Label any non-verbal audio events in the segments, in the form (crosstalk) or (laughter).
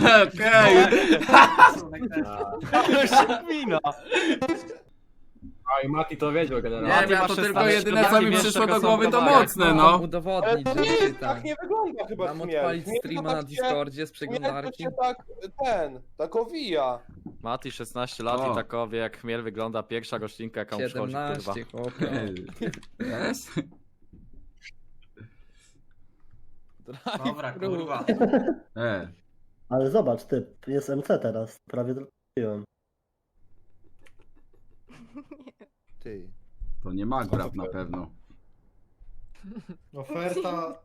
Okej. Mina. A i Mati to wiedział Nie generalnie. wiem, ja to masz tylko 16 jedyne co mi przyszło do głowy to mocne, no. Ale udowodnić, to że nie się jest, tak tak. nie wygląda chyba Mam śmierć. odpalić to streama tak na się- Discordzie z Nie, to przeglądarki. się tak, ten, tak owija. Mati 16 lat O. i takowie jak chmiel wygląda pierwsza roślinka jaka mu przychodzi, kurwa. 17, chłopie. (laughs) Jest? Dobra, kurwa. (laughs) E, Ale zobacz, ty, jest MC teraz. Prawie trafiłem. Ty. to nie Magwrap na pewno. Oferta.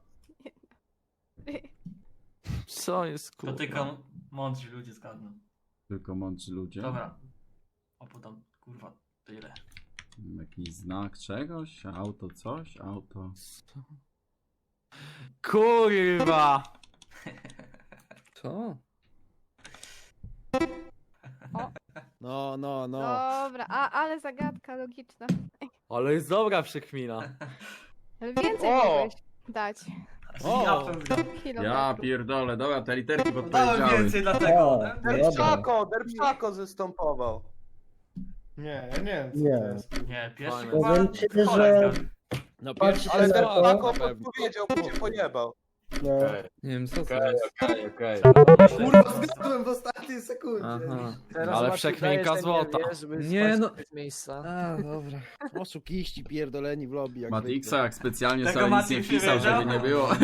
Co jest To kurwa? tylko mądrzy ludzie zgadną. Tylko mądrzy ludzie. Dobra. O, podam, kurwa, tyle. Jakiś znak czegoś? Auto coś? Auto. Kurwa! Co? No, no, no. Dobra, a, ale zagadka logiczna. Ale jest dobra przekmina. Ale więcej O! mogłeś dać. O! Ja to znam. Ja Kilometrów. pierdolę, dobra, te literki Dałem więcej dlatego. O, dałem więcej. Derpszako, Derpszako zastępował. Nie, ja nie wiem co Nie. to jest. Nie, pierwszy Powiem chyba ci, że... No pierwszy Ale to jest Derpszako podpowiedział, bo cię pojebał. No, Nie wiem co to okej, jest. okej, okej. Kurwa, zgadłem w ostatniej sekundzie. Aha. Ale przekminka złota. Nie no. A, dobra. Oszukiści pierdoleni w lobby jak Mat zwykle. Xa jak specjalnie Tego sobie nic nie się pisał, wiedział? żeby nie było. (laughs)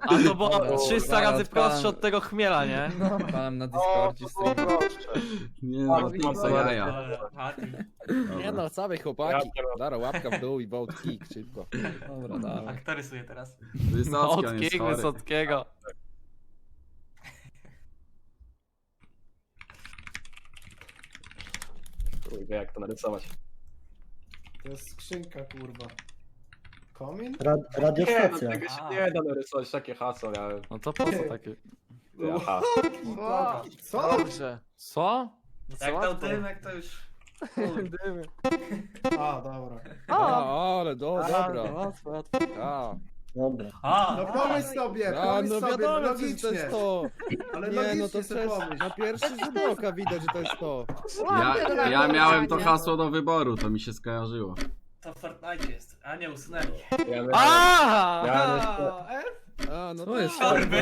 A to było O, 300 zaraz razy prostsze od tego chmiela, nie? Palam na Discordzie stream. Nie no, to co jaja. Nie no, całe chłopaki. Dara łapka w dół i vote kick, szybko. Dobra, a dawaj. kto rysuje teraz? Wysocki, on jest Od chory. Wysockiego. Kurde, jak to narysować. To jest skrzynka, kurwa. Komin? rad, Nie, no radiostacja. tego się nie da narysować, takie hasło miałem. No to po co takie? Aha. Wow. Co? Co? Jak dał dymek, to już... (laughs) A, dobra. O! A, ale do, dobra. A, Dobra. A, No pomyśl sobie, a pomyśl no sobie, wiadomo, że to logicznie. jest to. Ale Nie, logicznie no to sobie przez, pomyśl. na pierwszy rzut oka widać, że to jest to. Ja, ja miałem to hasło do wyboru, to mi się skojarzyło. To Fortnite jest, a nie usunęli. Ja miałem, A! miałem jeszcze, A, no Co jest. Fortnite?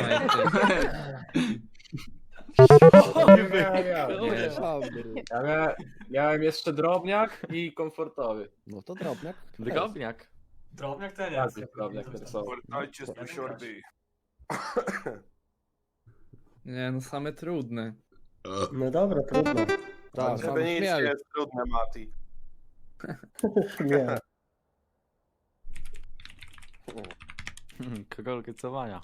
ja Nie, szambry. ja miałem, miałem jeszcze drobniak i komfortowy. No to drobniak. Drobniak. Drobniak to ja nie Tak, wiem. drobniak narysował. Dajcie z Dusiorby. Nie no, same trudne. No dobra, trudno. Tak, sam Żeby nic nie śmiał. jest trudne, Mati. (laughs) Nie. (laughs) Kogo rycowania.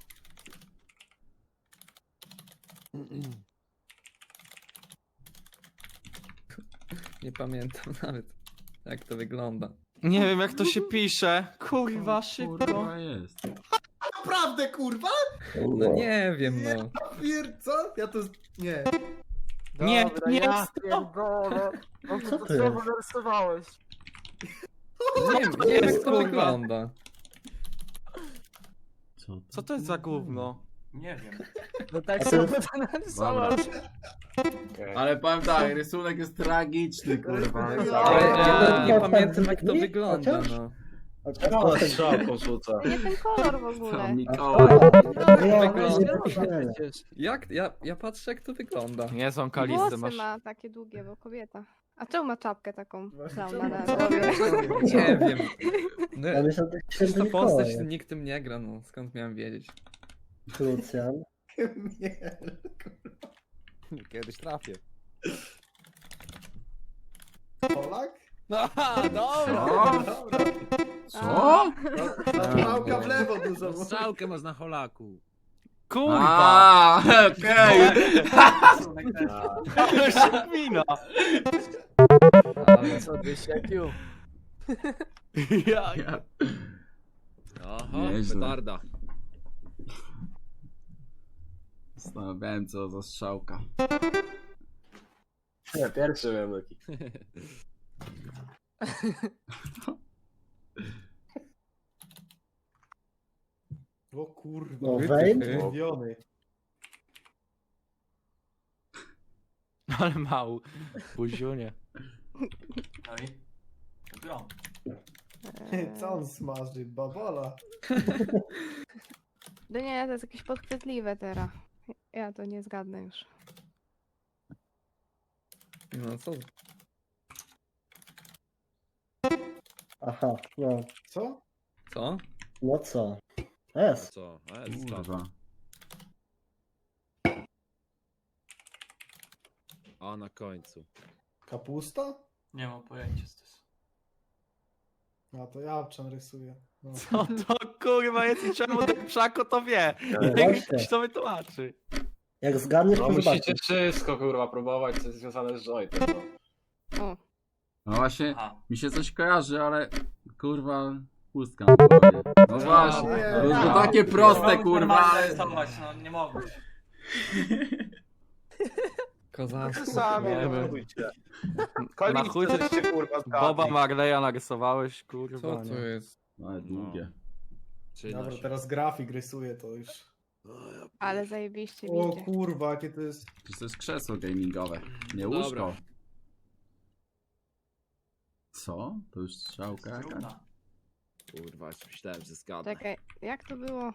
(clears throat) Nie pamiętam nawet jak to wygląda. Nie wiem jak to się pisze. Kurwa, szybko. Kurwa jest. Naprawdę, kurwa? No nie wiem no. Pier... Co? Ja to... Nie. Nie, nie, Co to jest? Nie wiem, nie wiem jak to wygląda. Co to? Co to jest za gówno? Nie wiem. A to jest, Dobra. Okej. Ale powiem tak, rysunek jest tragiczny, kurwa. Ale ja nie pamiętam jak to wygląda no. A Teraz strzałką rzuca. Nie ten kolor w ogóle. Mikołaj. Nie, Wygląda. nie. Jak? Ja, ja patrzę jak to wygląda. Nie są kalisty, Włosy masz... ma takie długie, bo kobieta. A czemu ma czapkę taką na głowie? Nie wiem. No, przecież święty to postać Mikołaj. nikt tym nie gra, no skąd miałem wiedzieć. Nie. Kiedyś trafię. Polak? No, (laughs) dobra. Co? Małka w lewo dużo. Strzałkę masz na holaku. Kurwa! A, okej. Przekmina! Ale Co byś jakiu? Ja, Ja- Aha, Nieźle. petarda. Zastanawiałem co za strzałka. Nie, pierwszy miałem taki. (laughs) O kurwa. No, Wayne? Mówiony. (laughs) Ale mał. Buziunie. No i? Grom. Co on smaży? Babola. (laughs) No nie, to jest jakieś podchwytliwe teraz. Ja to nie zgadnę już. No co? Aha, no, Co? Co? no co? S. Co? A, jest Kurwa. A na końcu. Kapusta? Nie mam pojęcia co to jest. A to ja czym rysuję. No. Co to kurwa jest i czemu ten pszako to wie? No Niech właśnie. ktoś to wytłumaczy. Jak zgadniesz, No to musicie zobaczysz. wszystko kurwa próbować, co jest związane z Joytem. No. O, No właśnie, Aha. mi się coś kojarzy, ale kurwa, pustka na głowie. No właśnie, Nie. to, takie proste kurwa, ale... narysować, no nie mogłeś. Kozacko. Sami Nie wiem. Na chuj ty ty się kurwa. Boba Marleya narysowałeś, kurwa. Co to nie. jest? Ale długie. Dobra, się. teraz grafik rysuję to już. ale zajebiście O widzę. kurwa, jakie to jest... Przecież to jest krzesło gamingowe, nie Dobra. łóżko. Co? To już strzałka jakaś? Trudna. Kurwa, już myślałem, że zgadnę. Czekaj, jak to było?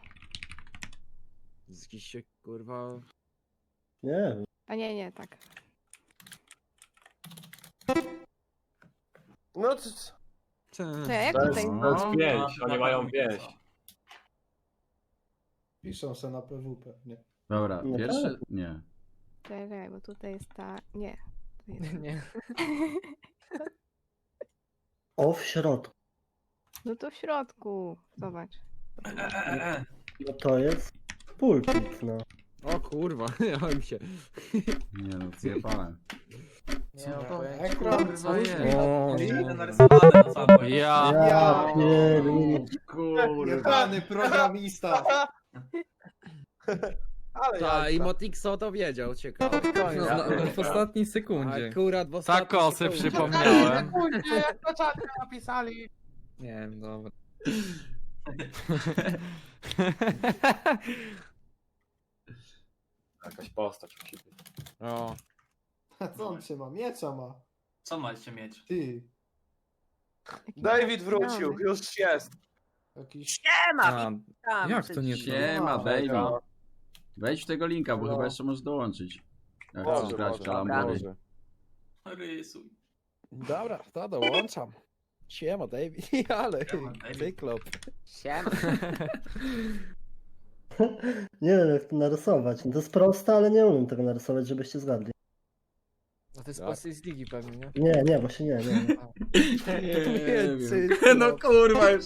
Z jakiś się kurwa... Nie wiem. A nie, nie, tak. No to... To jak To tutaj? jest, to jest No, pięć, no, oni tak, mają tak, pięć. Piszą se na PWP, nie? Dobra, No pierwszy... Nie. Czekaj, bo tutaj jest ta... Nie. Jest... (laughs) Nie. (laughs) O, w środku. No to w środku. Zobacz. E, e, e, e. No to jest pulpit, no. O kurwa, (laughs) ja mi się... Nie no, zjebałem. Nie mam pojęcia. Ekran? O, narysowane na całym Ja. Ja pierdolę. Kurwa. Jebany programista. (laughs) Ale Ta, i Motixo to wiedział, ciekawe. No, no, w ostatniej sekundzie. Akurat w ostatniej Tako sobie sekundzie. przypomniałem. jak to czarnie napisali. Nie wiem, dobra. (laughs) Jakaś postać musi być. O, A co on trzyma? Miecza ma. Co macie mieć? Ty. David wrócił, już jest. Jakiś... A, jak to nie to? Siema, dobra. Wejdź w tego linka, bo No. chyba jeszcze możesz dołączyć. Jak Może, chcesz grać w może. kalambury. Rysuj. dobra, to dołączam. Siema, David, (laughs) ale Siema, David. cyklop. (laughs) Nie wiem jak to narysować. No to jest proste, ale nie umiem tego narysować, żebyście zgadli. No to jest pasy z ligi pewnie, nie? Nie, nie, właśnie nie, nie. (laughs) nie. Więcej, No kurwa już.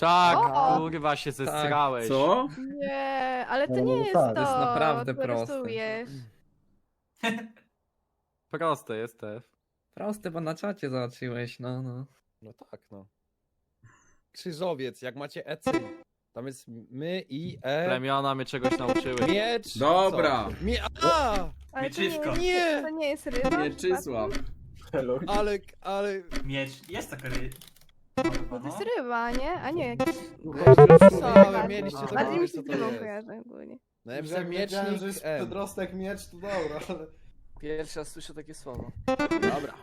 Tak, O! kurwa się zestrałeś. Co? Nie, ale to No, nie no jest tak, to. to jest naprawdę co proste. rysujesz. (laughs) Proste jest Tef. Proste, bo na czacie zobaczyłeś, no, no. No tak, no. Krzyżowiec, jak macie EC. Tam jest my i E. Plemiona mnie czegoś nauczyły. Miecz. Dobra. co? Mie A! Ale to nie, jest, Nie! to nie jest ryba? Mieczysław. Hello. Ale, ale. Miecz. Jest taka ry... To jest no. ryba, nie? A nie, jakiś... Ale bardziej- mieliście to Bardziej mi mówić, się co z to rybą jest. kojarzy ogólnie. No ja Jak pisałem wiedziałem, że miecznik jest M. przedrostek miecz, to dobra, ale... Pierwszy raz słyszę takie słowo. Dobra.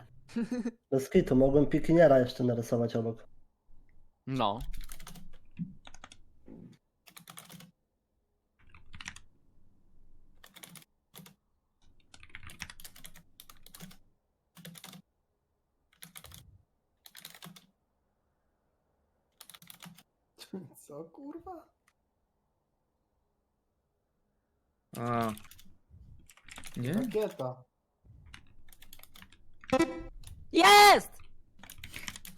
Bez kitu, mogłem pikiniera jeszcze narysować obok. No. Co kurwa? A. Nie? Rakieta. Jest!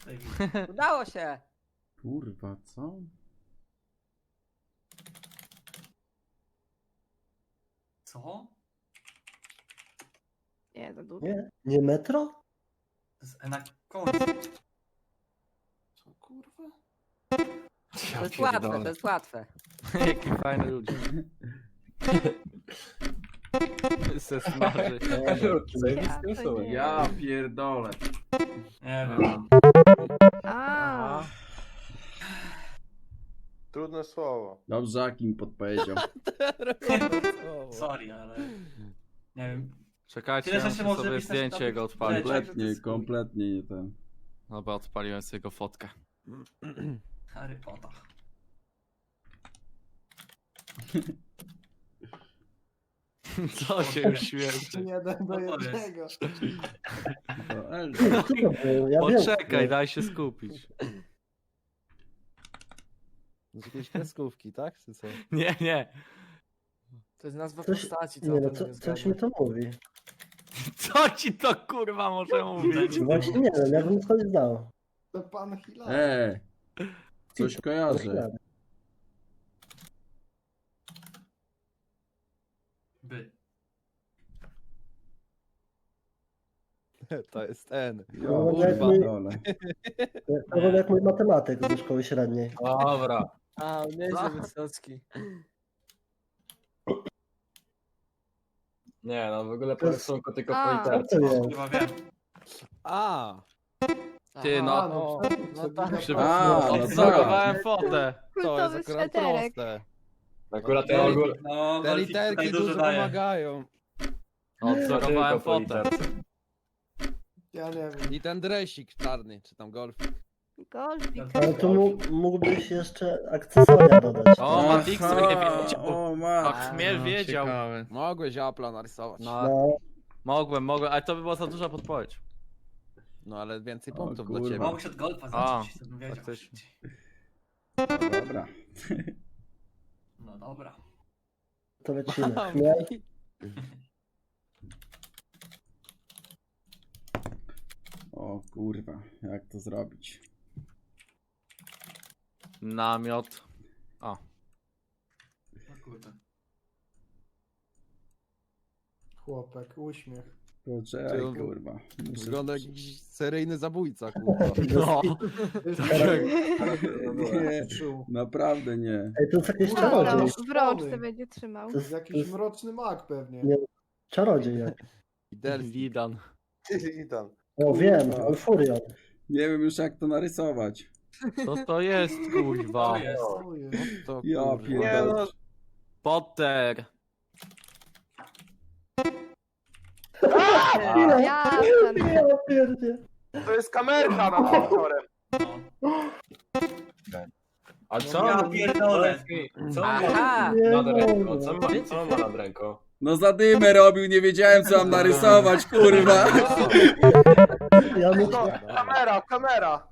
(laughs) Udało się! Kurwa, co? Co? Nie, za długo. Nie? Nie metro? To jest na końcu. Co kurwa? To jest łatwe, to jest łatwe. (laughs) Jaki fajny ludzie. (laughs) Se smaży. (laughs) Ja, pierdolę. Nie wiem. A, Trudne słowo. Dobrze, Akim podpowiedział. (laughs) Sorry, ale... Nie wiem. Czekajcie, Tyle ja rzeczy muszę może sobie pisać zdjęcie jego odpalić. Leciak. Kompletnie, kompletnie nie ten. Dobra, odpaliłem sobie jego fotkę. Harry Potter. (laughs) (laughs) Co się już śmieszy? Jeden do No jednego. To. Co? (laughs) Ja wiem. Poczekaj, daj się skupić. Z jakiejś kreskówki, tak? Czy co? (laughs) Nie, nie. To jest nazwa Coś, postaci, nie no, co, coś mi to mówi. Co ci to kurwa może mówić? Właśnie nie wiem, ja bym coś znał. To pan Hilary. E, coś kojarzę. By. (laughs) To jest ten. No, jak mój, jak mój matematyk ze szkoły średniej. Dobra. A, nieźle Wysocki. Nie, no w ogóle po rysunku tylko A. po literce. Co to jest? Chyba wiem. A! Ty, no. A, no, no tak. A, no tak. Odzorowałem fotę. To jest Kultowy akurat sweterek. proste. Akurat Te ogólnie... No, Te literki tutaj dużo dużo daje. pomagają. Odzorowałem Tylko po fotę. literce. ja nie wiem. I ten dresik czarny, czy tam golf. Golfik. Ale tu mógł- mógłbyś jeszcze akcesoria dodać. O, Matix Aha, mnie wiedział. O, ma. A Chmiel wiedział. Mogłeś Apla narysować. No. No, No, Mogłem, mogłem, ale to by była za duża podpowiedź. ale więcej O, punktów dla kurwa. ciebie. Mogłeś od golfa zacząć, to bym wiedział. faktycznie. No dobra. (laughs) No dobra. to lecimy. Chmiel, O kurwa, jak to zrobić? Namiot. No kurde. Chłopek, uśmiech. Poczekaj, Ty- kurwa. Muszę... Wygląda jak jakiś seryjny zabójca, (laughs) kurwa. No. (laughs) Nie, Czuł. naprawdę nie. Ej, to jest jakiś Kurwa, czarodziej. w rączce będzie trzymał. To jest, Jakiś mroczny mak pewnie. Nie. czarodziej jakiś. Delphi. Lidan. Idan. O wiem, Alfurion. Nie wiem już jak to narysować. Co to jest, kurwa? To jest. To Ja kurwa. Nie pierdolę. no, Potter. Ja, Ja pierdzie. to jest kamerka nad (laughs) monitorem. A co? Ja pierdolę. Co on ma Aha! Nie nad ręką? Co, ma, co on ma nad ręką? No zadymę robił, nie wiedziałem co mam narysować, kurwa. Ja, No, kamera, kamera.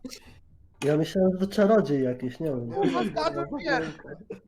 ja myślałem, że to czarodziej jakiś, nie wiem. Zgadłem pierwszy.